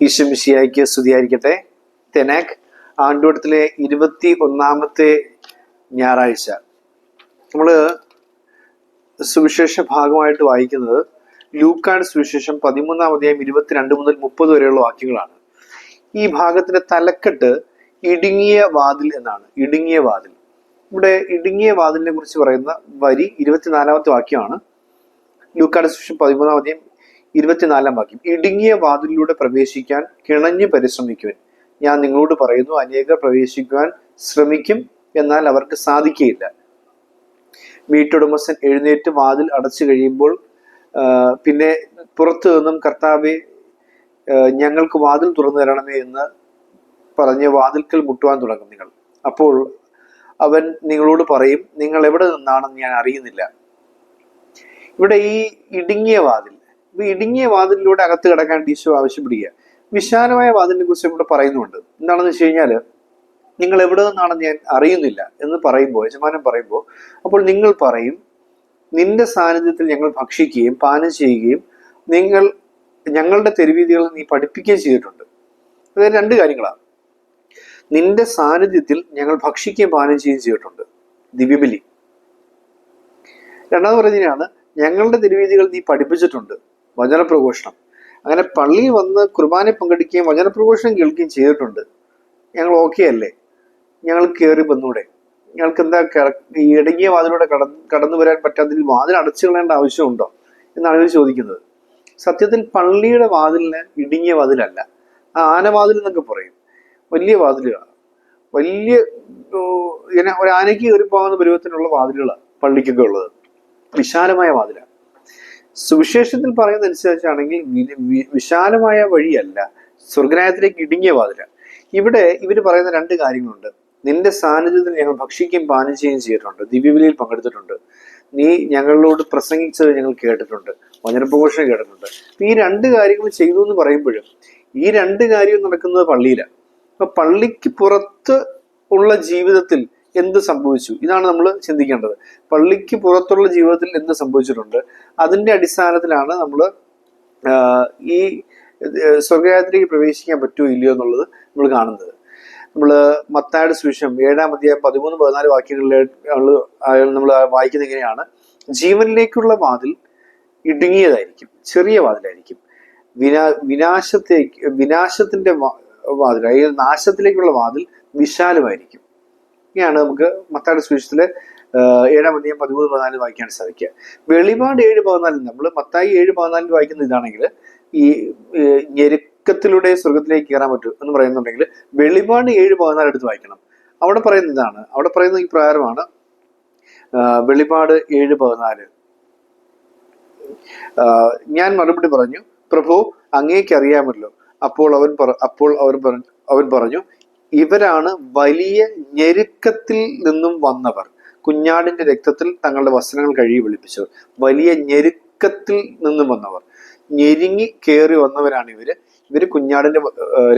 ഈശ്വമിഷിയായിക്ക് സ്തുതിയായിരിക്കട്ടെ. തെനാക് ആണ്ടുവട്ടത്തിലെ ഇരുപത്തി ഒന്നാമത്തെ ഞായറാഴ്ച. നമ്മൾ സുവിശേഷ ഭാഗമായിട്ട് വായിക്കുന്നത് ലൂക്കാട് സുവിശേഷം പതിമൂന്നാം അധ്യായം ഇരുപത്തിരണ്ട് മുതൽ മുപ്പത് വരെയുള്ള വാക്യങ്ങളാണ്. ഈ ഭാഗത്തിന്റെ തലക്കെട്ട് ഇടുങ്ങിയ വാതിൽ എന്നാണ്. ഇടുങ്ങിയ വാതിൽ. ഇവിടെ ഇടുങ്ങിയ വാതിലിനെ കുറിച്ച് പറയുന്ന വരി ഇരുപത്തിനാലാമത്തെ വാക്യമാണ്. ലൂക്കാട് സുവിശേഷം പതിമൂന്നാം അധ്യായം ഇരുപത്തിനാലാം വാക്യം. ഇടുങ്ങിയ വാതിലിലൂടെ പ്രവേശിക്കാൻ കിണഞ്ഞു പരിശ്രമിക്കുവാൻ. ഞാൻ നിങ്ങളോട് പറയുന്നു അനേകർ പ്രവേശിക്കുവാൻ ശ്രമിക്കും എന്നാൽ അവർക്ക് സാധിക്കുകയില്ല. വീട്ടുടമസ്ഥൻ എഴുന്നേറ്റ് വാതിൽ അടച്ചു കഴിയുമ്പോൾ പിന്നെ പുറത്തു നിന്നും കർത്താവെ ഞങ്ങൾക്ക് വാതിൽ തുറന്നു തരണമേ എന്ന് പറഞ്ഞ് വാതിൽക്കൽ മുട്ടുവാൻ തുടങ്ങും നിങ്ങൾ. അപ്പോൾ അവൻ നിങ്ങളോട് പറയും നിങ്ങൾ എവിടെ നിന്നാണെന്ന് ഞാൻ അറിയുന്നില്ല. ഇവിടെ ഈ ഇടുങ്ങിയ വാതിൽ ഇടുങ്ങിയ വാതിലിലൂടെ അകത്ത് കിടക്കാൻ ഈശോ ആവശ്യപ്പെടുക വിശാലമായ വാതിലിനെ കുറിച്ച് ഇവിടെ പറയുന്നുണ്ട്. എന്താണെന്ന് വെച്ച് കഴിഞ്ഞാൽ നിങ്ങൾ എവിടെ നിന്നാണെന്ന് ഞാൻ അറിയുന്നില്ല എന്ന് പറയുമ്പോൾ യജമാനം പറയുമ്പോൾ അപ്പോൾ നിങ്ങൾ പറയും നിന്റെ സാന്നിധ്യത്തിൽ ഞങ്ങൾ ഭക്ഷിക്കുകയും പാനം ചെയ്യുകയും നിങ്ങൾ ഞങ്ങളുടെ തെരുവീതികൾ നീ പഠിപ്പിക്കുകയും ചെയ്തിട്ടുണ്ട്. അതായത് രണ്ട് കാര്യങ്ങളാണ്. നിന്റെ സാന്നിധ്യത്തിൽ ഞങ്ങൾ ഭക്ഷിക്കുകയും പാനം ചെയ്യുകയും ചെയ്തിട്ടുണ്ട്. ദിവ്യബലി. രണ്ടാമത് പറയുന്നതിനാണ് ഞങ്ങളുടെ തിരുവീതികൾ നീ പഠിപ്പിച്ചിട്ടുണ്ട്. വചനപ്രഘോഷണം. അങ്ങനെ പള്ളിയിൽ വന്ന് കുർബാന പങ്കെടുക്കുകയും വചനപ്രഘോഷണം കേൾക്കുകയും ചെയ്തിട്ടുണ്ട്. ഞങ്ങൾ ഓക്കെ അല്ലേ? ഞങ്ങൾ കയറി വന്നൂടെ? ഞങ്ങൾക്ക് എന്താ ഇടങ്ങിയ വാതിലൂടെ കടന്ന് കടന്നു വരാൻ പറ്റാത്തതിൽ വാതിൽ അടച്ചു കളയേണ്ട ആവശ്യമുണ്ടോ? എന്നാണ് ഇവർ ചോദിക്കുന്നത്. സത്യത്തിൽ പള്ളിയുടെ വാതിലിന് ഇടുങ്ങിയ വാതിലല്ല. ആ ആനവാതിൽ എന്നൊക്കെ പറയും. വലിയ വാതിലുകളാണ്. വലിയ ഒരു ആനയ്ക്ക് കയറി പോകുന്ന പരുവത്തിനുള്ള വാതിലുകളാണ് പള്ളിക്കൊക്കെ ഉള്ളത്. വിശാലമായ വാതിലാണ്. സുവിശേഷത്തിൽ പറയുന്ന അനുസരിച്ചാണെങ്കിൽ വി- വി- വിശാലമായ വഴിയല്ല. സ്വർഗരായത്തിലേക്ക് ഇടുങ്ങിയ വാതിലാണ് ഇവിടെ ഇവർ പറയുന്ന രണ്ട് കാര്യങ്ങളുണ്ട്. നിന്റെ സാന്നിധ്യത്തിൽ ഞങ്ങൾ ഭക്ഷിക്കുകയും പാനം ചെയ്യുകയും ചെയ്തിട്ടുണ്ട്. ദിവ്യവിലയിൽ പങ്കെടുത്തിട്ടുണ്ട്. നീ ഞങ്ങളോട് പ്രസംഗിച്ചത് ഞങ്ങൾ കേട്ടിട്ടുണ്ട്. വചനപ്രഘോഷണം കേട്ടിട്ടുണ്ട്. ഈ രണ്ട് കാര്യങ്ങൾ ചെയ്തു എന്ന് പറയുമ്പോഴും ഈ രണ്ട് കാര്യവും നടക്കുന്നത് പള്ളിയിലാണ് അപ്പൊ പള്ളിക്ക് പുറത്ത് ഉള്ള ജീവിതത്തിൽ എന്ത് സംഭവിച്ചു? ഇതാണ് നമ്മൾ ചിന്തിക്കേണ്ടത്. പള്ളിക്ക് പുറത്തുള്ള ജീവിതത്തിൽ എന്ത് സംഭവിച്ചിട്ടുണ്ട്? അതിന്റെ അടിസ്ഥാനത്തിലാണ് നമ്മൾ ഈ സ്വർഗയാത്രയ്ക്ക് പ്രവേശിക്കാൻ പറ്റുമോ ഇല്ലയോ എന്നുള്ളത് നമ്മൾ കാണുന്നത്. നമ്മൾ മത്തായുടെ സുവിശേഷം ഏഴാം അധ്യായം പതിമൂന്ന് പതിനാല് വാക്യങ്ങളിലെ നമ്മൾ വായിക്കുന്ന എങ്ങനെയാണ്? ജീവനിലേക്കുള്ള വാതിൽ ഇടുങ്ങിയതായിരിക്കും. ചെറിയ വാതിലായിരിക്കും. വിനാ വിനാശത്തേക്ക് വിനാശത്തിന്റെ വാതിൽ അതായത് നാശത്തിലേക്കുള്ള വാതിൽ വിശാലമായിരിക്കും. ഇങ്ങനെയാണ് നമുക്ക് മത്താട് സുവിശേഷത്തിലെ ഏഴാം അധ്യായം പതിമൂന്ന് പതിനാലിൽ വായിക്കാൻ സാധിക്കുക. വെളിപാട് ഏഴ് പതിനാലിൽ നമ്മൾ മത്തായി ഏഴ് പതിനാലിൽ വായിക്കുന്ന ഇതാണെങ്കിൽ ഈ ഞെരുക്കത്തിലൂടെ സ്വർഗത്തിലേക്ക് കയറാൻ പറ്റും എന്ന് പറയുന്നുണ്ടെങ്കിൽ വെളിപാട് ഏഴ് പതിനാല് എടുത്ത് വായിക്കണം. അവിടെ പറയുന്ന ഇതാണ്. അവിടെ പറയുന്ന ഈ പ്രകാരമാണ് വെളിപാട് ഏഴ് പതിനാല്. ഞാൻ മറുപടി പറഞ്ഞു പ്രഭു അങ്ങേക്ക് അറിയാമല്ലോ. അപ്പോൾ അവൻ അപ്പോൾ അവൻ പറഞ്ഞു അവൻ പറഞ്ഞു ഇവരാണ് വലിയ ഞെരുക്കത്തിൽ നിന്നും വന്നവർ. കുഞ്ഞാടിന്റെ രക്തത്തിൽ തങ്ങളുടെ വസ്ത്രങ്ങൾ കഴുകി വിളിപ്പിച്ചവർ. വലിയ ഞെരുക്കത്തിൽ നിന്നും വന്നവർ. ഞെരുങ്ങി കയറി വന്നവരാണ് ഇവർ. ഇവർ കുഞ്ഞാടിന്റെ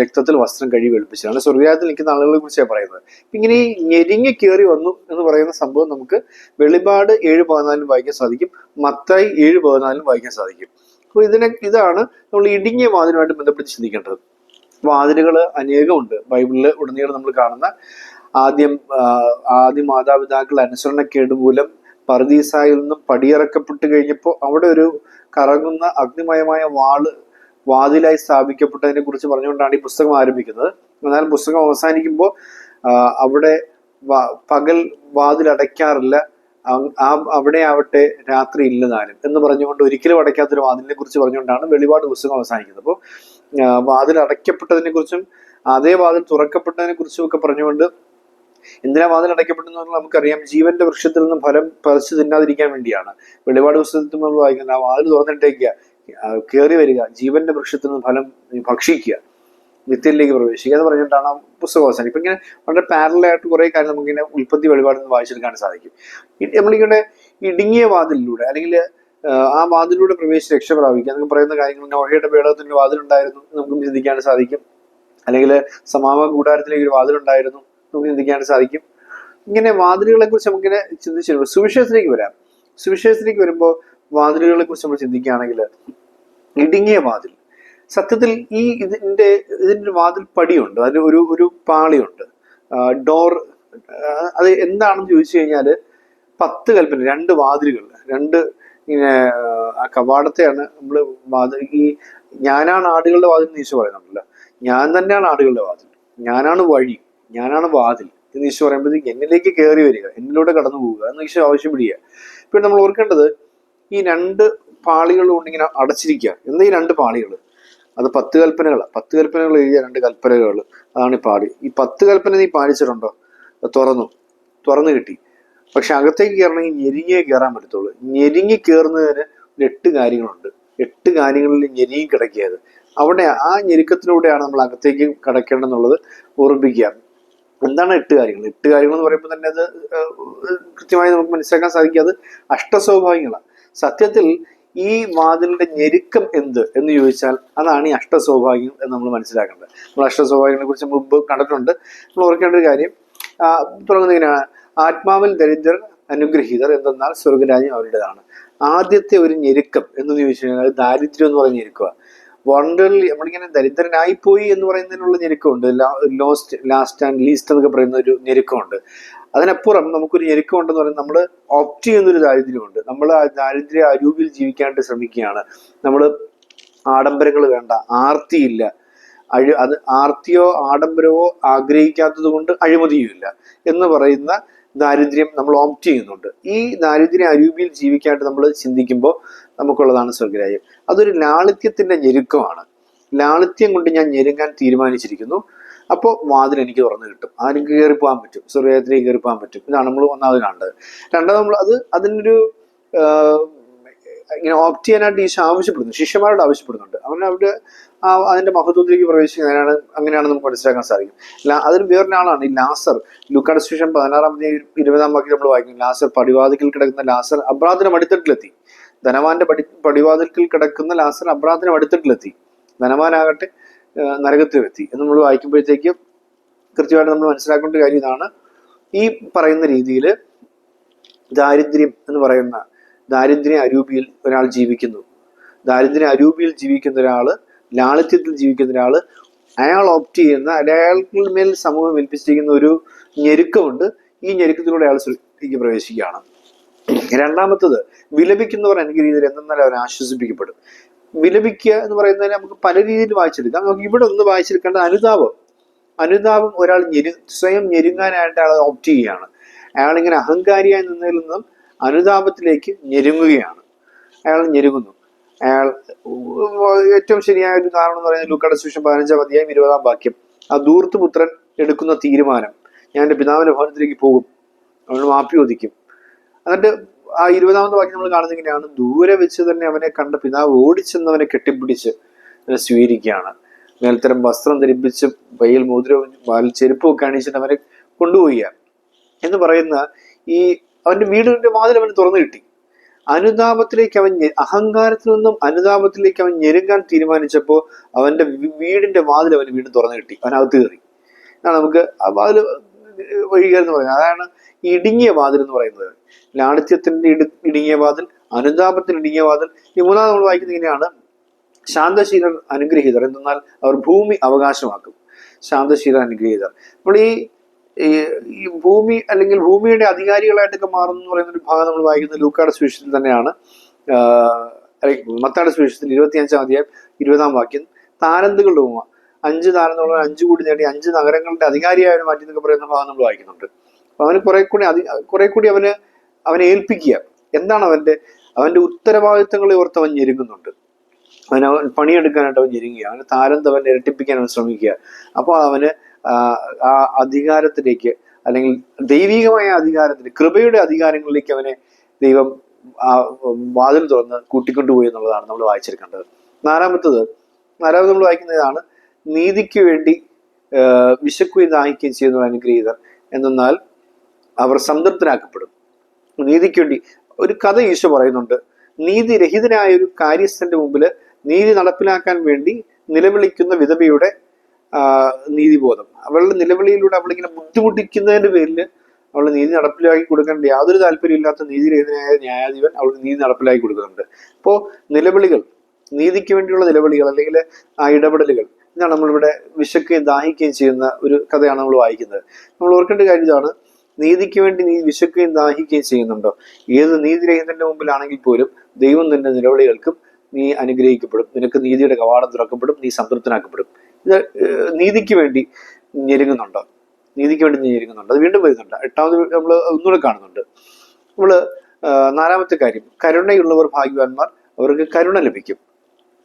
രക്തത്തിൽ വസ്ത്രം കഴുകി വെളുപ്പിച്ചതാണ് സ്വർഗരാജത്തിൽ നിൽക്കുന്ന ആളുകളെ കുറിച്ചാണ് പറയുന്നത്. ഇങ്ങനെ ഈ ഞെരുങ്ങി കയറി വന്നു എന്ന് പറയുന്ന സംഭവം നമുക്ക് വെളിപാട് ഏഴ് പതിനാലിലും വായിക്കാൻ സാധിക്കും. മത്തായി ഏഴ് പതിനാലിലും വായിക്കാൻ സാധിക്കും. അപ്പോൾ ഇതിനെ ഇതാണ് നമ്മൾ ഇടുങ്ങിയ വാതിലുമായിട്ട് ബന്ധപ്പെട്ട് ചിന്തിക്കേണ്ടത്. വാതിലുകൾ അനേകമുണ്ട്. ബൈബിളിൽ ഉടനീളം നമ്മൾ കാണുന്ന ആദ്യം ആദ്യ മാതാപിതാക്കൾ അനുസരണക്കേട് മൂലം പർദീസായിൽ നിന്നും പടിയിറക്കപ്പെട്ട് കഴിഞ്ഞപ്പോൾ അവിടെ ഒരു കറങ്ങുന്ന അഗ്നിമയമായ വാൾ വാതിലായി സ്ഥാപിക്കപ്പെട്ടതിനെ കുറിച്ച് പറഞ്ഞുകൊണ്ടാണ് ഈ പുസ്തകം ആരംഭിക്കുന്നത്. എന്നാൽ പുസ്തകം അവസാനിക്കുമ്പോൾ അവിടെ പകൽ വാതിൽ അടയ്ക്കാറില്ല. ആ അവിടെ ആവട്ടെ രാത്രി ഇല്ല എന്ന് പറഞ്ഞുകൊണ്ട് ഒരിക്കലും അടയ്ക്കാത്തൊരു വാതിലിനെ കുറിച്ച് പറഞ്ഞുകൊണ്ടാണ് വെളിപാട് പുസ്തകം അവസാനിക്കുന്നത്. അപ്പോൾ വാതിൽ അടയ്ക്കപ്പെട്ടതിനെ കുറിച്ചും അതേ വാതിൽ തുറക്കപ്പെട്ടതിനെ കുറിച്ചും ഒക്കെ പറഞ്ഞുകൊണ്ട് എന്തിനാ വാതിൽ അടയ്ക്കപ്പെട്ടെന്ന് പറഞ്ഞാൽ നമുക്കറിയാം ജീവന്റെ വൃക്ഷത്തിൽ നിന്ന് ഫലം പറിച്ചു തിന്നാതിരിക്കാൻ വേണ്ടിയാണ്. വെളിപാട് പുസ്തകത്തിൽ നമ്മൾ വായിക്കുന്നത് ആ വാതിൽ തുറന്നിട്ടേക്കുക കയറി വരിക ജീവന്റെ വൃക്ഷത്തിൽ നിന്ന് ഫലം ഭക്ഷിക്കുക നിത്യത്തിലേക്ക് പ്രവേശിക്കുക എന്ന് പറഞ്ഞിട്ടാണ് ആ പുസ്തകം അവസാനം ഇപ്പൊ ഇങ്ങനെ വളരെ പാരലായിട്ട് കുറെ കാര്യം നമുക്കിങ്ങനെ ഉൽപ്പത്തി വെളിപാടിൽ നിന്ന് വായിച്ചെടുക്കാൻ സാധിക്കും. നമ്മളിങ്ങനെ ഇടുങ്ങിയ വാതിലിലൂടെ അല്ലെങ്കിൽ ആ വാതിലൂടെ പ്രവേശിച്ച് രക്ഷ പ്രാപിക്കുക നിങ്ങൾ പറയുന്ന കാര്യങ്ങൾ നോഹയുടെ പേടകത്തിന്റെ വാതിലുണ്ടായിരുന്നു നമുക്ക് ചിന്തിക്കാൻ സാധിക്കും. അല്ലെങ്കിൽ സമാഗമ കൂടാരത്തിലേക്ക് ഒരു വാതിലുണ്ടായിരുന്നു നമുക്ക് ചിന്തിക്കാൻ സാധിക്കും. ഇങ്ങനെ വാതിലുകളെ കുറിച്ച് നമുക്കിങ്ങനെ ചിന്തിച്ചു വരുമ്പോൾ സുവിശേഷത്തിലേക്ക് വരാം. സുവിശേഷത്തിലേക്ക് വരുമ്പോൾ വാതിലുകളെ കുറിച്ച് നമ്മൾ ചിന്തിക്കുകയാണെങ്കിൽ ഇടുങ്ങിയ വാതിൽ. സത്യത്തിൽ ഈ ഇതിന്റെ ഇതിന്റെ ഒരു വാതിൽ പടിയുണ്ട്. അതിന് ഒരു ഒരു പാളിയുണ്ട്. ഡോർ അത് എന്താണെന്ന് ചോദിച്ചു കഴിഞ്ഞാൽ പത്ത് കൽപ്പന രണ്ട് വാതിലുകൾ രണ്ട് ഇങ്ങനെ ആ കവാടത്തെയാണ് നമ്മൾ വാതിൽ ഈ ഞാനാണ് ആടുകളുടെ വാതിൽ എന്ന് ഈശോ പറയുന്നുണ്ടല്ലോ. ഞാൻ തന്നെയാണ് ആടുകളുടെ വാതിൽ. ഞാനാണ് വഴി. ഞാനാണ് വാതിൽ എന്ന് ഈശോ പറയുമ്പോഴത്തേക്ക് എന്നിലേക്ക് കയറി വരിക എന്നിലൂടെ കടന്നു പോവുക എന്ന് ഈശോ ആവശ്യപ്പെടുക പിന്നെ നമ്മൾ ഓർക്കേണ്ടത് ഈ രണ്ട് പാളികൾ കൊണ്ട് ഇങ്ങനെ അടച്ചിരിക്കുക. എന്താ ഈ രണ്ട് പാളികൾ അത് പത്ത് കൽപ്പനകൾ പത്ത് കൽപ്പനകൾ എഴുതിയ രണ്ട് കൽപ്പനകൾ അതാണ് ഈ പാടി ഈ പത്ത് കൽപ്പന നീ പാലിച്ചിട്ടുണ്ടോ? തുറന്നു. തുറന്നു കിട്ടി. പക്ഷെ അകത്തേക്ക് കയറണമെങ്കിൽ ഞെരിങ്ങേ കയറാൻ പറ്റത്തുള്ളൂ. ഞെരിങ്ങി കയറുന്നതിന് എട്ട് കാര്യങ്ങളുണ്ട്. എട്ട് കാര്യങ്ങളിൽ ഞെരിങ്ങി കിടക്കിയത് അവിടെ ആ ഞെരുക്കത്തിലൂടെയാണ് നമ്മൾ അകത്തേക്ക് കടക്കേണ്ടതെന്നുള്ളത് ഓർമ്മിപ്പിക്കുക. എന്താണ് എട്ട് കാര്യങ്ങൾ? എട്ട് കാര്യങ്ങൾ എന്ന് പറയുമ്പോൾ തന്നെ അത് കൃത്യമായി നമുക്ക് മനസ്സിലാക്കാൻ സാധിക്കുക അത് അഷ്ടസ്വാഭാവികങ്ങളാണ്. സത്യത്തിൽ ഈ വാതിലിന്റെ ഞെരുക്കം എന്ത് എന്ന് ചോദിച്ചാൽ അതാണ് ഈ അഷ്ടസ്വാഭാവികം എന്ന് നമ്മൾ മനസ്സിലാക്കേണ്ടത്. നമ്മൾ അഷ്ടസ്വാഭാവികളെ കുറിച്ച് മുമ്പ് കണ്ടിട്ടുണ്ട്. നമ്മൾ ഓർക്കേണ്ട ഒരു കാര്യം ആ, തുടങ്ങുന്നത് ഇങ്ങനെയാണ് ആത്മാവിൽ ദരിദ്രർ അനുഗ്രഹീതർ എന്തെന്നാൽ സ്വർഗരാജ്യം അവരുടേതാണ്. ആദ്യത്തെ ഒരു ഞെരുക്കം എന്ന് ചോദിച്ചു കഴിഞ്ഞാൽ ദാരിദ്ര്യം എന്ന് പറഞ്ഞ ഞെരുക്കുക വണ്ടർലി നമ്മളിങ്ങനെ ദരിദ്രനായി പോയി എന്ന് പറയുന്നതിനുള്ള ഞെരുക്കമുണ്ട്. ലോസ്റ്റ് ലാസ്റ്റ് ആൻഡ് ലീസ്റ്റ് എന്നൊക്കെ പറയുന്ന ഒരു ഞെരുക്കമുണ്ട്. അതിനപ്പുറം നമുക്കൊരു ഞെരുക്കം ഉണ്ടെന്ന് പറയുന്നത് നമ്മൾ ഓപ്റ്റ് ചെയ്യുന്നൊരു ദാരിദ്ര്യമുണ്ട്. നമ്മൾ ആ ദാരിദ്ര്യ അരൂപിൽ ജീവിക്കാനായിട്ട് ശ്രമിക്കുകയാണ്. നമ്മൾ ആഡംബരങ്ങൾ വേണ്ട ആർത്തിയില്ല. അഴി അത് ആർത്തിയോ ആഡംബരമോ ആഗ്രഹിക്കാത്തത് കൊണ്ട് അഴിമതിയുമില്ല എന്ന് പറയുന്ന ദാരിദ്ര്യം നമ്മൾ ഓപ്റ്റ് ചെയ്യുന്നുണ്ട്. ഈ ദാരിദ്ര്യ അരൂപിയിൽ ജീവിക്കാനായിട്ട് നമ്മൾ ചിന്തിക്കുമ്പോൾ നമുക്കുള്ളതാണ് സ്വർഗരാജ്യം അതൊരു ലാളിത്യത്തിന്റെ ഞെരുക്കമാണ്. ലാളിത്യം കൊണ്ട് ഞാൻ ഞെരുങ്ങാൻ തീരുമാനിച്ചിരിക്കുന്നു. അപ്പോൾ വാതിൽ എനിക്ക് തുറന്നു കിട്ടും. അതിന് കയറി പോകാൻ പറ്റും. സ്വർഗത്തിലേക്ക് കയറി പോകാൻ പറ്റും. ഇതാണ് നമ്മൾ ഒന്നാമത് കാണേണ്ടത്. രണ്ടാമത് നമ്മൾ അത് അതിനൊരു ഇങ്ങനെ ഓപ്റ്റ് ചെയ്യാനായിട്ട് ഈശോ ആവശ്യപ്പെടുന്നു. ശിഷ്യന്മാരോട് ആവശ്യപ്പെടുന്നുണ്ട്. അവൻ അവിടെ ആ അതിന്റെ മഹത്വത്തിലേക്ക് പ്രവേശിക്കുന്നതിനാണ് അങ്ങനെയാണ് നമുക്ക് മനസ്സിലാക്കാൻ സാധിക്കും. അതിന് വേറൊരാളാണ് ഈ ലാസർ. ലുക്കാട് ശേഷം പതിനാറാം ഇരുപതാം വാക്യം നമ്മൾ വായിക്കും ലാസർ പടിവാതിക്കൽ കിടക്കുന്ന ലാസർ അബ്രാദിനെ അടുത്തിട്ടിലെത്തി. ധനവാന്റെ പടി പടിവാതിൽക്കൽ കിടക്കുന്ന ലാസർ അബ്രാദിനെ അടുത്തിട്ടിലെത്തി. ധനവാനാകട്ടെ നരകത്തിലെത്തി എന്ന് നമ്മൾ വായിക്കുമ്പോഴത്തേക്ക് കൃത്യമായിട്ട് നമ്മൾ മനസ്സിലാക്കേണ്ട കാര്യം ഇതാണ്. ഈ പറയുന്ന രീതിയിൽ ദാരിദ്ര്യം എന്ന് പറയുന്ന ദാരിദ്ര്യ അരൂപിയിൽ ഒരാൾ ജീവിക്കുന്നു. ദാരിദ്ര്യ അരൂപിയിൽ ജീവിക്കുന്ന ഒരാൾ ലാളിത്യത്തിൽ ജീവിക്കുന്ന ഒരാൾ അയാൾ ഓപ്റ്റ് ചെയ്യുന്ന അയാൾക്ക് മേൽ സമൂഹം ഏൽപ്പിച്ചിരിക്കുന്ന ഒരു ഞെരുക്കമുണ്ട്. ഈ ഞെരുക്കത്തിലൂടെ അയാൾ സൃഷ്ടിക്ക് പ്രവേശിക്കുകയാണ്. രണ്ടാമത്തത് വിലപിക്കുന്നവർ അനുഗ്രഹീതർ എന്നാൽ അവർ ആശ്വസിപ്പിക്കപ്പെടും. വിലപിക്കുക എന്ന് പറയുന്നതിന് നമുക്ക് പല രീതിയിൽ വായിച്ചെടുക്കാം. നമുക്ക് ഇവിടെ ഒന്ന് വായിച്ചെടുക്കേണ്ട അനുതാപം. അനുതാപം ഒരാൾ ഞെരു സ്വയം ഞെരുങ്ങാനായിട്ട് അയാൾ ഓപ്റ്റ് ചെയ്യുകയാണ്. അയാൾ ഇങ്ങനെ അഹങ്കാരിയായി നിന്നതിൽ നിന്നും അനുതാപത്തിലേക്ക് ഞെരുങ്ങുകയാണ്. അയാൾ ഞെരുങ്ങുന്നു. അയാൾ ഏറ്റവും ശരിയായ ഒരു കാരണം എന്ന് പറയുന്നത് ലൂക്കാട് സുവിശേഷം പതിനഞ്ചാം അധ്യായം ഇരുപതാം വാക്യം. ആ ദൂർത്ത് പുത്രൻ എടുക്കുന്ന തീരുമാനം. ഞാൻ എന്റെ പിതാവിന്റെ ഭവനത്തിലേക്ക് പോകും. അവന് മാപ്പി ഒതിക്കും എന്നിട്ട് ആ ഇരുപതാമത്തെ വാക്യം നമ്മൾ കാണുന്നത് ഇങ്ങനെയാണ്. ദൂരെ വെച്ച് തന്നെ അവനെ കണ്ട പിതാവ് ഓടിച്ചെന്നവനെ കെട്ടിപ്പിടിച്ച് സ്വീകരിക്കുകയാണ്. മേൽത്തരം വസ്ത്രം ധരിപ്പിച്ച് വയ്യൽ മോതിരവും വാലിൽ ചെരുപ്പും ഒക്കെ അണിച്ചിട്ട് അവനെ കൊണ്ടുപോവുക എന്ന് പറയുന്ന ഈ അവന്റെ വീടിന്റെ വാതിൽ അവന് തുറന്നു കിട്ടി. അനുതാപത്തിലേക്ക് അവൻ അഹങ്കാരത്തിൽ നിന്നും അനുതാപത്തിലേക്ക് അവൻ ഞെരുങ്ങാൻ തീരുമാനിച്ചപ്പോൾ അവന്റെ വീടിന്റെ വാതിൽ അവന് വീണ്ടും തുറന്നു കിട്ടി. അവൻ അകത്ത് കയറി. എന്നാണ് നമുക്ക് ആ വാതിൽ വഴിക പറയുന്നത്. അതാണ് ഇടുങ്ങിയ വാതിൽ എന്ന് പറയുന്നത്. ലാളിത്യത്തിന്റെ ഇടു ഇടുങ്ങിയ വാതിൽ അനുതാപത്തിന് ഇടുങ്ങിയ വാതിൽ. ഈ മൂന്നാമത് നമ്മൾ വായിക്കുന്നത് ഇങ്ങനെയാണ്. ശാന്തശീലർ അനുഗ്രഹീതർ. എന്തെന്നാൽ അവർ ഭൂമി അവകാശമാക്കും. ശാന്തശീലർ അനുഗ്രഹീതർ. അപ്പോൾ ഈ ഈ- ഭൂമി അല്ലെങ്കിൽ ഭൂമിയുടെ അധികാരികളായിട്ടൊക്കെ മാറുന്നു എന്ന് പറയുന്ന ഒരു ഭാഗം നമ്മൾ വായിക്കുന്ന ലൂക്കാട് സുവിശേഷത്തിൽ തന്നെയാണ്. മത്താട് സുവിശേഷത്തിൽ ഇരുപത്തിയഞ്ചാം അധ്യായം ഇരുപതാം വാക്യം. താരന്തുകളുടെ ഭൂമ അഞ്ച് താരന്തുള്ള അഞ്ച് കൂടി നേടി അഞ്ച് നഗരങ്ങളുടെ അധികാരിയായവനെ മാറ്റി എന്നൊക്കെ പറയുന്ന ഭാഗം നമ്മൾ വായിക്കുന്നുണ്ട്. അപ്പൊ അവന് കുറെ കൂടി അധി കുറെ കൂടി അവന് അവനെ ഏൽപ്പിക്കുക. എന്താണ് അവന്റെ അവന്റെ ഉത്തരവാദിത്തങ്ങളെ ഓർത്ത് അവൻ ഞെരുങ്ങുന്നുണ്ട്. അവൻ അവൻ പണിയെടുക്കാനായിട്ട് അവൻ ഞെരുങ്ങുക അവന് താരന്ത് അവനെ ഇരട്ടിപ്പിക്കാൻ അവൻ ശ്രമിക്കുക. അപ്പോൾ അവന് ആ അധികാരത്തിലേക്ക് അല്ലെങ്കിൽ ദൈവികമായ അധികാരത്തിന് കൃപയുടെ അധികാരങ്ങളിലേക്ക് അവനെ ദൈവം വാതിൽ തുറന്ന് കൂട്ടിക്കൊണ്ടുപോയി എന്നുള്ളതാണ് നമ്മൾ വായിച്ചെടുക്കേണ്ടത് നാലാമത്തത് നാലാമത് നമ്മൾ വായിക്കുന്നതാണ് നീതിക്ക് വേണ്ടി വിശക്കുകയും ദാഹിക്കുകയും ചെയ്യുന്ന അനുഗ്രഹീതർ എന്നാൽ അവർ സംതൃപ്തരാക്കപ്പെടും. നീതിക്ക് വേണ്ടി ഒരു കഥ ഈശോ പറയുന്നുണ്ട് നീതിരഹിതനായ ഒരു കാര്യസ്ഥന്റെ മുമ്പിൽ നീതി നടപ്പിലാക്കാൻ വേണ്ടി നിലവിളിക്കുന്ന വിധവയുടെ നീതിബോധം. അവളുടെ നിലവിളിയിലൂടെ അവളിങ്ങനെ ബുദ്ധിമുട്ടിക്കുന്നതിന്റെ പേരിൽ അവൾ നീതി നടപ്പിലാക്കി കൊടുക്കേണ്ട യാതൊരു താല്പര്യമില്ലാത്ത നീതിരഹിതനായ ന്യായാധിപൻ അവൾക്ക് നീതി നടപ്പിലാക്കി കൊടുക്കുന്നുണ്ട്. അപ്പോൾ നിലവിളികൾ നീതിക്ക് വേണ്ടിയുള്ള നിലവിളികൾ അല്ലെങ്കിൽ ആ ഇടപെടലുകൾ ഇതാണ് നമ്മളിവിടെ വിശക്കുകയും ദാഹിക്കുകയും ചെയ്യുന്ന ഒരു കഥയാണ് നമ്മൾ വായിക്കുന്നത്. നമ്മൾ ഓർക്കേണ്ട കാര്യം ഇതാണ് നീതിക്ക് വേണ്ടി നീ വിശക്കുകയും ദാഹിക്കുകയും ചെയ്യുന്നുണ്ടോ? ഏത് നീതിരഹിതന്റെ മുമ്പിലാണെങ്കിൽ പോലും ദൈവം നിന്റെ നിലവിളികൾക്കും നീ അനുഗ്രഹിക്കപ്പെടും. നിനക്ക് നീതിയുടെ കവാടം തുറക്കപ്പെടും നീ സംതൃപ്തനാക്കപ്പെടും. നീതിക്ക് വേണ്ടി ഞെരുങ്ങുന്നുണ്ടോ. നീതിക്ക് വേണ്ടി ഞെരുങ്ങുന്നുണ്ട്. അത് വീണ്ടും വരുന്നുണ്ട്. എട്ടാമത് നമ്മൾ ഒന്നുകൂടെ കാണുന്നുണ്ട്. നമ്മൾ നാലാമത്തെ കാര്യം. കരുണയുള്ളവർ ഭാഗ്യവാന്മാർ അവർക്ക് കരുണ ലഭിക്കും.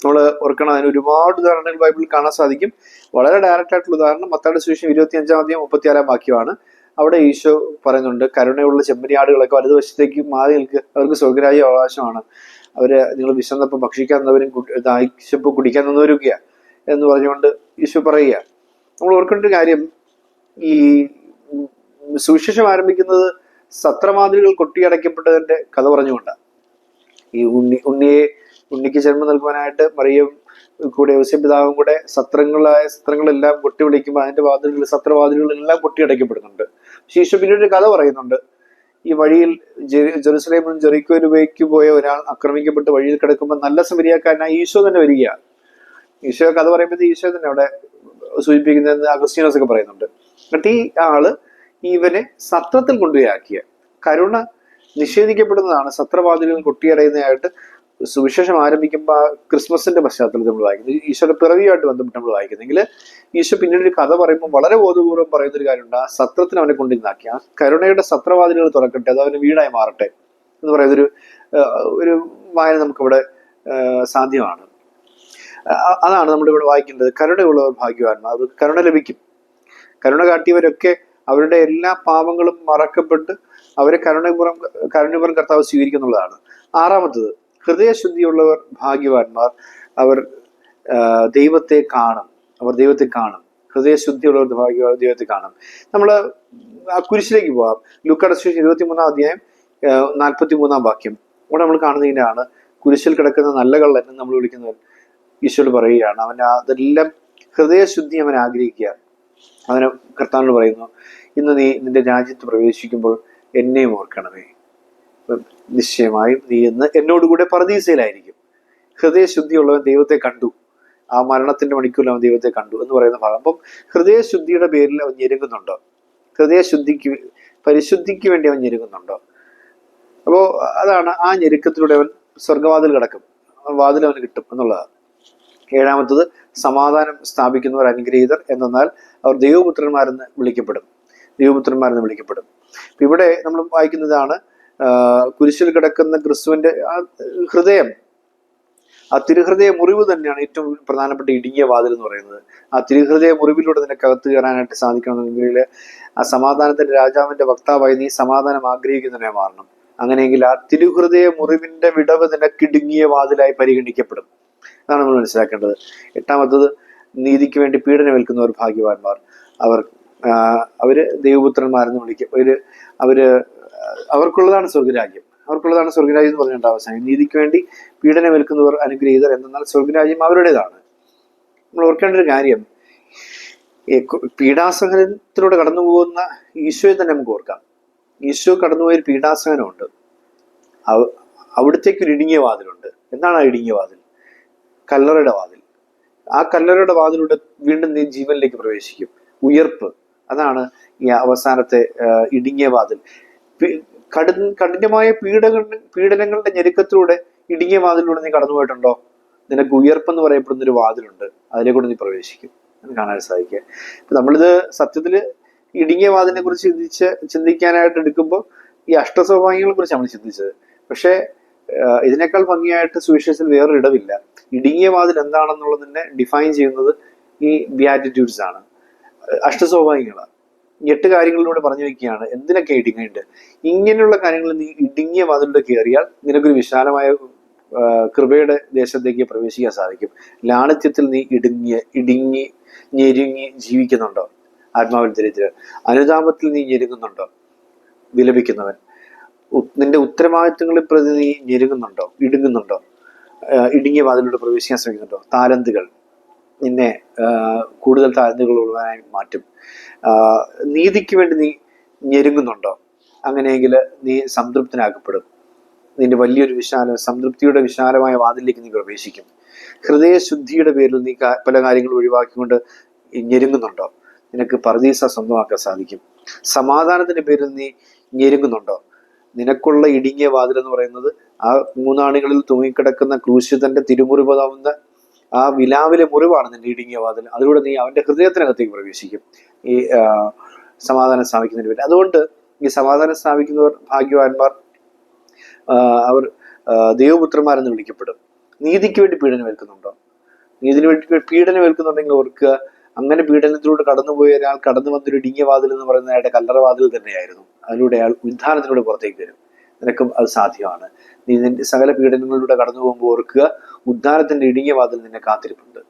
നമ്മൾ ഓർക്കണം അതിന് ഒരുപാട് ഉദാഹരണങ്ങൾ ബൈബിളിൽ കാണാൻ സാധിക്കും. വളരെ ഡയറക്റ്റ് ആയിട്ടുള്ള ഉദാഹരണം മത്താട് സുവിശേഷം ഇരുപത്തി അഞ്ചാം അധ്യായം മുപ്പത്തിയാറാം വാക്യമാണ്. അവിടെ ഈശോ പറയുന്നുണ്ട് കരുണയുള്ള ചെമ്മരിയാടുകളൊക്കെ വലതുവശത്തേക്ക് മാറി നിൽക്കുക അവർക്ക് സ്വർഗരാജ്യ അവകാശമാണ്. അവർ നിങ്ങൾ വിശന്നപ്പോൾ ഭക്ഷിക്കാൻ തന്നവരും ദാഹിച്ചപ്പോൾ കുടിക്കാൻ തന്നവരൊക്കെയാ എന്ന് പറഞ്ഞുകൊണ്ട് ഈശോ പറയുക. നമ്മൾ ഓർക്കേണ്ട കാര്യം ഈ സുവിശേഷം ആരംഭിക്കുന്നത് സത്രമാതിരികൾ കൊട്ടിയടയ്ക്കപ്പെട്ടതിന്റെ കഥ പറഞ്ഞുകൊണ്ടാണ് ഈ ഉണ്ണി ഉണ്ണിയെ ഉണ്ണിക്ക് ജന്മം നൽകുവാനായിട്ട് മറിയം കൂടെ ഔസ്യപിതാവും കൂടെ സത്രങ്ങളായ സത്രങ്ങളെല്ലാം കൊട്ടി വിളിക്കുമ്പോൾ അതിന്റെ വാതിലുകൾ സത്രവാതിലുകളെല്ലാം കൊട്ടിയടയ്ക്കപ്പെടുന്നുണ്ട്. ശേഷം പിന്നീട് ഒരു കഥ പറയുന്നുണ്ട്. ഈ വഴിയിൽ ജെറുസലേമിനും ജെറിക്കോയിലേക്ക് പോയ ഒരാൾ ആക്രമിക്കപ്പെട്ട് വഴിയിൽ കിടക്കുമ്പോൾ നല്ല സമരിയാക്കാരനായി ഈശോ തന്നെ വരികയാണ്. ഈശോ കഥ പറയുമ്പോൾ ഈശോ തന്നെ അവിടെ സൂചിപ്പിക്കുന്നതെന്ന് അഗസ്റ്റീനോസ് ഒക്കെ പറയുന്നുണ്ട്. എന്നിട്ട് ഈ ആൾ ഇവനെ സത്രത്തിൽ കൊണ്ടുപോയി ആക്കിയ കരുണ നിഷേധിക്കപ്പെടുന്നതാണ്. സത്രവാതിലുകൾ കൊട്ടിയടയുന്നതായിട്ട് സുവിശേഷം ആരംഭിക്കുമ്പോൾ ക്രിസ്മസിന്റെ പശ്ചാത്തലത്തിൽ നമ്മൾ വായിക്കുന്നത് ഈശോയുടെ പിറവിയുമായിട്ട് ബന്ധപ്പെട്ട് നമ്മൾ വായിക്കുന്നെങ്കിൽ ഈശോ പിന്നീട് ഒരു കഥ പറയുമ്പോൾ വളരെ ബോധപൂർവം പറയുന്ന ഒരു കാര്യമുണ്ട്. ആ സത്രത്തിന് അവനെ കൊണ്ടിരുന്നാക്കി ആ കരുണയുടെ സത്രവാതിലുകൾ തുറക്കട്ടെ അത് അവന് വീടായി മാറട്ടെ എന്ന് പറയുന്നൊരു ഒരു വായന നമുക്കിവിടെ സാധ്യമാണ്. അതാണ് നമ്മൾ ഇവിടെ വായിക്കേണ്ടത്. കരുണയുള്ളവർ ഭാഗ്യവാന്മാർ. അവർക്ക് കരുണ ലഭിക്കും. കരുണ കാട്ടിയവരൊക്കെ അവരുടെ എല്ലാ പാപങ്ങളും മറക്കപ്പെട്ട് അവരെ കരുണപുറം കരുണപുറം കർത്താവ് സ്വീകരിക്കുന്നുള്ളതാണ്. ആറാമത്തത് ഹൃദയശുദ്ധിയുള്ളവർ ഭാഗ്യവാന്മാർ. അവർ ദൈവത്തെ കാണും. അവർ ദൈവത്തെ കാണും. ഹൃദയശുദ്ധിയുള്ളവർ ഭാഗ്യവാൻ ദൈവത്തെ കാണും. നമ്മൾ ആ കുരിശിലേക്ക് പോവാം. ലുക്കട ശേഷം ഇരുപത്തി മൂന്നാം അധ്യായം നാൽപ്പത്തി മൂന്നാം വാക്യം. ഇവിടെ നമ്മൾ കാണുന്നതിനാണ് കുരിശിൽ കിടക്കുന്ന നല്ല കള്ളൻ നമ്മൾ വിളിക്കുന്നത് ഈശോട് പറയുകയാണ് അവൻ അതെല്ലാം ഹൃദയശുദ്ധി അവൻ ആഗ്രഹിക്കുക അവന് കർത്താവിനോട് പറയുന്നു ഇന്ന് നീ നിന്റെ രാജ്യത്ത് പ്രവേശിക്കുമ്പോൾ എന്നെയും ഓർക്കണമേ. നിശ്ചയമായും നീ ഇന്ന് എന്നോടുകൂടെ പറദീസയിലായിരിക്കും ഹൃദയശുദ്ധിയുള്ളവൻ ദൈവത്തെ കണ്ടു. ആ മരണത്തിന്റെ മണിക്കൂറിൽ അവൻ ദൈവത്തെ കണ്ടു എന്ന് പറയുന്ന ഭാഗം. അപ്പം ഹൃദയശുദ്ധിയുടെ പേരിൽ അവൻ ഞെരുങ്ങുന്നുണ്ടോ? ഹൃദയശുദ്ധിക്ക് പരിശുദ്ധിക്ക് വേണ്ടി അവൻ ഞെരുങ്ങുന്നുണ്ടോ? അപ്പോ അതാണ് ആ ഞെരുക്കത്തിലൂടെ അവൻ സ്വർഗവാതിൽ കിടക്കും. വാതിൽ അവന് കിട്ടും എന്നുള്ളതാണ്. ഏഴാമത്തത് സമാധാനം സ്ഥാപിക്കുന്നവർ അനുഗ്രഹീതർ എന്നാൽ അവർ ദൈവപുത്രന്മാരെന്ന് വിളിക്കപ്പെടും. ദൈവപുത്രന്മാരെന്ന് വിളിക്കപ്പെടും. ഇവിടെ നമ്മൾ വായിക്കുന്നതാണ് കുരിശിൽ കിടക്കുന്ന ക്രിസ്തുവിന്റെ ഹൃദയം. ആ തിരുഹൃദയ മുറിവ് തന്നെയാണ് ഏറ്റവും പ്രധാനപ്പെട്ട ഇടുങ്ങിയ വാതിൽ എന്ന് പറയുന്നത്. ആ തിരുഹൃദയ മുറിവിലൂടെ നിനക്കകത്ത് കയറാനായിട്ട് സാധിക്കണമെന്നുണ്ടെങ്കിൽ ആ സമാധാനത്തിന്റെ രാജാവിന്റെ വക്താവായി നീ സമാധാനം ആഗ്രഹിക്കുന്നതിനെ മാറണം. അങ്ങനെയെങ്കിൽ ആ തിരുഹൃദയ മുറിവിന്റെ വിടവ് നിനക്കിടുങ്ങിയ വാതിലായി പരിഗണിക്കപ്പെടും. അതാണ് നമ്മൾ മനസ്സിലാക്കേണ്ടത്. എട്ടാമത്തത് നീതിക്ക് വേണ്ടി പീഡനമേൽക്കുന്നവർ ഭാഗ്യവാന്മാർ. അവർ അവർ ദൈവപുത്രന്മാരെന്ന് വിളിക്കും അവർ അവർ അവർക്കുള്ളതാണ് സ്വർഗരാജ്യം അവർക്കുള്ളതാണ് സ്വർഗരാജ്യം എന്ന് പറഞ്ഞിട്ട് അവസാനം. നീതിക്ക് വേണ്ടി പീഡനമേൽക്കുന്നവർ അനുഗ്രഹീതർ എന്നാൽ സ്വർഗരാജ്യം അവരുടേതാണ്. നമ്മൾ ഓർക്കേണ്ട ഒരു കാര്യം പീഡാസഹനത്തിലൂടെ കടന്നു പോകുന്ന ഈശോയെ തന്നെ നമുക്ക് ഓർക്കാം. ഈശോ കടന്നുപോയൊരു പീഡാസഹനമുണ്ട്. അവ- അവിടത്തേക്ക് ഒരു ഇടുങ്ങിയ വാതിലുണ്ട്. എന്താണ് ആ ഇടുങ്ങിയ വാതിൽ? കല്ലറയുടെ വാതിൽ. ആ കല്ലറയുടെ വാതിലൂടെ വീണ്ടും നീ ജീവനിലേക്ക് പ്രവേശിക്കും. ഉയർപ്പ്. അതാണ് ഈ അവസാനത്തെ ഇടുങ്ങിയ വാതിൽ. കടു കഠിനമായ പീഡകളുടെ പീഡനങ്ങളുടെ ഞെരുക്കത്തിലൂടെ ഇടുങ്ങിയ വാതിലൂടെ നീ കടന്നുപോയിട്ടുണ്ടോ? നിനക്ക് ഉയർപ്പെന്ന് പറയപ്പെടുന്ന ഒരു വാതിലുണ്ട്. അതിലേക്കൂടെ നീ പ്രവേശിക്കും. എന്ന് കാണാൻ സാധിക്കുക. നമ്മളിത് സത്യത്തിൽ ഇടുങ്ങിയ വാതിലിനെ കുറിച്ച് ചിന്തിച്ച് ചിന്തിക്കാനായിട്ട് എടുക്കുമ്പോൾ ഈ അഷ്ടസ്വഭാവങ്ങളെ കുറിച്ച് നമ്മൾ ചിന്തിച്ചത്. പക്ഷേ ഇതിനേക്കാൾ ഭംഗിയായിട്ട് സുവിശേഷത്തിൽ വേറൊരു ഇടവില്ല ഇടുങ്ങിയ വാതിൽ എന്താണെന്നുള്ളതിനെ ഡിഫൈൻ ചെയ്യുന്നത് ഈ ബിയാറ്റിറ്റ്യൂഡ്സ് ആണ്. അഷ്ടസ്വഭാവങ്ങളാണ് എട്ട് കാര്യങ്ങളിലൂടെ പറഞ്ഞു വെക്കുകയാണ് എന്തിനൊക്കെ ഇടുങ്ങിയുണ്ട്? ഇങ്ങനെയുള്ള കാര്യങ്ങൾ നീ ഇടുങ്ങിയ വാതിലൂടെ കയറിയാൽ നിനക്കൊരു വിശാലമായ കൃപയുടെ ദേശത്തേക്ക് പ്രവേശിക്കാൻ സാധിക്കും. ലാളിത്യത്തിൽ നീ ഇടുങ്ങിയ ഇടുങ്ങി ഞെരുങ്ങി ജീവിക്കുന്നുണ്ടോ? ആത്മാവിൽ ദരിദ്രൻ അനുതാപത്തിൽ നീ ഞെരുങ്ങുന്നുണ്ടോ? വിലപിക്കുന്നവൻ. നിന്റെ ഉത്തരവാദിത്തങ്ങളിൽ പ്രതി നീ ഞെരുങ്ങുന്നുണ്ടോ? ഇടുങ്ങുന്നുണ്ടോ? ഇടുങ്ങിയ വാതിലൂടെ പ്രവേശിക്കാൻ ശ്രമിക്കുന്നുണ്ടോ? താലന്തുകൾ നിന്നെ കൂടുതൽ താലന്തുകൾ ഉള്ളവനായി മാറ്റും. നീതിക്ക് വേണ്ടി നീ ഞെരുങ്ങുന്നുണ്ടോ? അങ്ങനെയെങ്കിൽ നീ സംതൃപ്തനാക്കപ്പെടും. നിന്റെ വലിയൊരു വിശാല സംതൃപ്തിയുടെ വിശാലമായ വാതിലേക്ക് നീ പ്രവേശിക്കും. ഹൃദയശുദ്ധിയുടെ പേരിൽ നീ പല കാര്യങ്ങളും ഒഴിവാക്കിക്കൊണ്ട് ഞെരുങ്ങുന്നുണ്ടോ? നിനക്ക് പറദീസ സ്വന്തമാക്കാൻ സാധിക്കും. സമാധാനത്തിന്റെ പേരിൽ നീ ഞെരുങ്ങുന്നുണ്ടോ? നിനക്കുള്ള ഇടുങ്ങിയ വാതിൽ എന്ന് പറയുന്നത് ആ മൂന്നാണികളിൽ തൂങ്ങിക്കിടക്കുന്ന ക്രൂശിതന്റെ തിരുമുറിപതാവുന്ന ആ വിലാവിലെ മുറിവാണ് നിന്റെ ഇടുങ്ങിയ വാതിൽ. അതിലൂടെ നീ അവന്റെ ഹൃദയത്തിനകത്തേക്ക് പ്രവേശിക്കും. ഈ സമാധാനം സ്ഥാപിക്കുന്നതിന് വേണ്ടി. അതുകൊണ്ട് ഈ സമാധാനം സ്ഥാപിക്കുന്നവർ ഭാഗ്യവാന്മാർ അവർ ദൈവപുത്രന്മാരെന്ന് വിളിക്കപ്പെടും. നീതിക്ക് വേണ്ടി പീഡനം ഏൽക്കുന്നുണ്ടോ? നീതിന് വേണ്ടി പീഡനം ഏൽക്കുന്നുണ്ടെങ്കിൽ ഓർക്കുക അങ്ങനെ പീഡനത്തിലൂടെ കടന്നുപോയ ഒരാൾ കടന്നു വന്നൊരു ഇടുങ്ങിയ വാതിൽ എന്ന് പറയുന്ന അയാളുടെ കല്ലറ വാതിൽ തന്നെയായിരുന്നു. അതിലൂടെ അയാൾ ഉദ്ധാനത്തിലൂടെ പുറത്തേക്ക് വരും. നിനക്കും അത് സാധ്യമാണ്. നീ നിന്റെ സകല പീഡനങ്ങളിലൂടെ കടന്നു പോകുമ്പോൾ ഓർക്കുക ഉദ്ധാനത്തിന്റെ ഇടുങ്ങിയ വാതിൽ നിന്നെ കാത്തിരിപ്പുണ്ട്.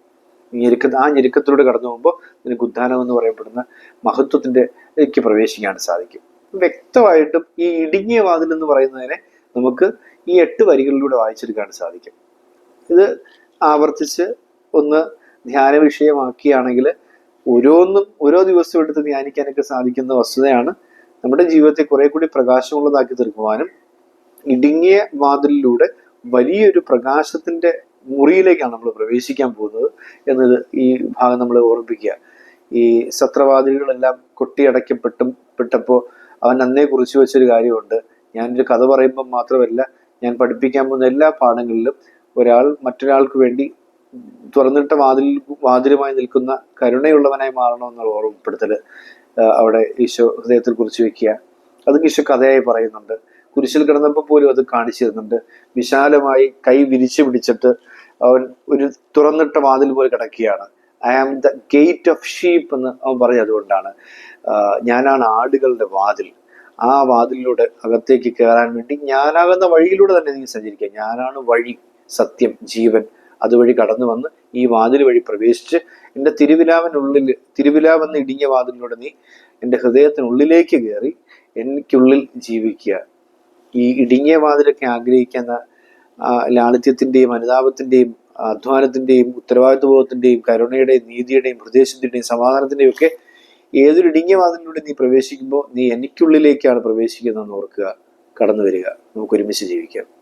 നീ ഞെരുക്ക ആ ഞെരുക്കത്തിലൂടെ കടന്നു പോകുമ്പോൾ നിനക്ക് ഉദ്ധാനം എന്ന് പറയപ്പെടുന്ന മഹത്വത്തിന്റെ ക്ക് പ്രവേശിക്കാൻ സാധിക്കും. വ്യക്തമായിട്ടും ഈ ഇടുങ്ങിയ വാതിൽ എന്ന് പറയുന്നതിനെ നമുക്ക് ഈ എട്ട് വരികളിലൂടെ വായിച്ചെടുക്കാൻ സാധിക്കും. ഇത് ആവർത്തിച്ച് ഒന്ന് ധ്യാന വിഷയമാക്കിയാണെങ്കിൽ ഓരോന്നും ഓരോ ദിവസവും എടുത്ത് ധ്യാനിക്കാനൊക്കെ സാധിക്കുന്ന വസ്തുതയാണ് നമ്മുടെ ജീവിതത്തെ കുറെ കൂടി പ്രകാശമുള്ളതാക്കി തീർക്കുവാനും ഇടുങ്ങിയ വാതിലിലൂടെ വലിയൊരു പ്രകാശത്തിന്റെ മുറിയിലേക്കാണ് നമ്മൾ പ്രവേശിക്കാൻ പോകുന്നത് എന്നത് ഈ ഭാഗം നമ്മൾ ഓർമ്മിപ്പിക്കുക. ഈ സത്രവാദികളെല്ലാം കൊട്ടിയടയ്ക്കപ്പെട്ടും പെട്ടപ്പോൾ അവൻ അന്നേ കുറിച്ച് വെച്ചൊരു കാര്യമുണ്ട്. ഞാനൊരു കഥ പറയുമ്പോൾ മാത്രമല്ല ഞാൻ പഠിപ്പിക്കാൻ പോകുന്ന എല്ലാ പാഠങ്ങളിലും ഒരാൾ മറ്റൊരാൾക്ക് വേണ്ടി തുറന്നിട്ട വാതിൽ വാതിലുമായി നിൽക്കുന്ന കരുണയുള്ളവനായി മാറണമെന്നുള്ള ഓർമ്മപ്പെടുത്തൽ. അവിടെ ഈശോ ഹൃദയത്തിൽ കുറിച്ച് വെക്കുക. അത് ഈശോ കഥയായി പറയുന്നുണ്ട്. കുരിശിൽ കിടന്നപ്പോൾ പോലും അത് കാണിച്ചു തരുന്നുണ്ട്. വിശാലമായി കൈ വിരിച്ചു പിടിച്ചിട്ട് അവൻ ഒരു തുറന്നിട്ട വാതിൽ പോലെ കിടക്കുകയാണ്. I am the gate of sheep എന്ന് അവൻ പറഞ്ഞു അതുകൊണ്ടാണ്. ഞാനാണ് ആടുകളുടെ വാതിൽ. ആ വാതിലിലൂടെ അകത്തേക്ക് കയറാൻ വേണ്ടി ഞാനാകുന്ന വഴിയിലൂടെ തന്നെ നീ സഞ്ചരിക്കുക. ഞാനാണ് വഴി സത്യം ജീവൻ അതുവഴി കടന്നു വന്ന് ഈ വാതിൽ വഴി പ്രവേശിച്ച് എന്റെ തിരുവിലാവിനുള്ളിൽ തിരുവിലാവെന്ന് ഇടിഞ്ഞ വാതിലിലൂടെ നീ എന്റെ ഹൃദയത്തിനുള്ളിലേക്ക് കയറി എനിക്കുള്ളിൽ ജീവിക്കുക. ഈ ഇടുങ്ങിയ വാതിലൊക്കെ ആഗ്രഹിക്കുന്ന ലാളിത്യത്തിന്റെയും അനുതാപത്തിന്റെയും അധ്വാനത്തിന്റെയും ഉത്തരവാദിത്വബോധത്തിന്റെയും കരുണയുടെയും നീതിയുടെയും ഹൃദയശുദ്ധിയുടെയും സമാധാനത്തിന്റെയും ഒക്കെ ഏതൊരു ഇടുങ്ങിയ വാതിലിലൂടെ നീ പ്രവേശിക്കുമ്പോൾ നീ എനിക്കുള്ളിലേക്കാണ് പ്രവേശിക്കുന്നതെന്ന് ഓർക്കുക. കടന്നു വരിക. നമുക്ക് ഒരുമിച്ച് ജീവിക്കാം.